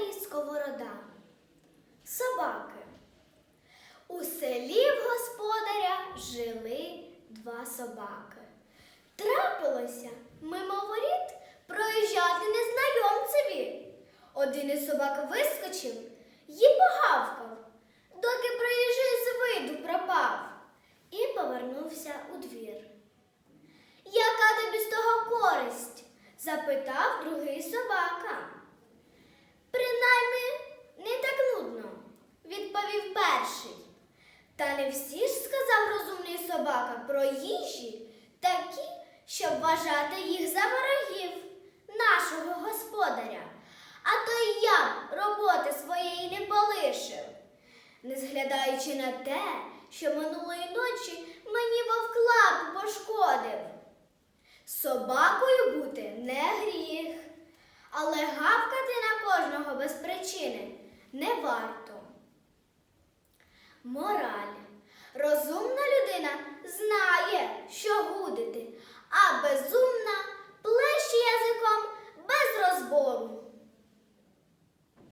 Валерій Сковорода. Собаки. У селі в господаря жили два собаки. Трапилося мимоворіт проїжджати незнайомцеві. Один із собак вискочив і погавкав, доки проїжджий з виду пропав і повернувся у двір. Яка тобі з того користь? запитав другий собака. Та не всі ж, сказав розумний собака, про їжі такі, щоб вважати їх за ворогів нашого господаря. А то й я роботи своєї не полишив, не зглядаючи на те, що минулої ночі мені вовклап пошкодив. Собакою бути не гріх, але гавкати на кожного без причини не варто. Мораль знає, що гудити, а безумна плеще язиком без розбору.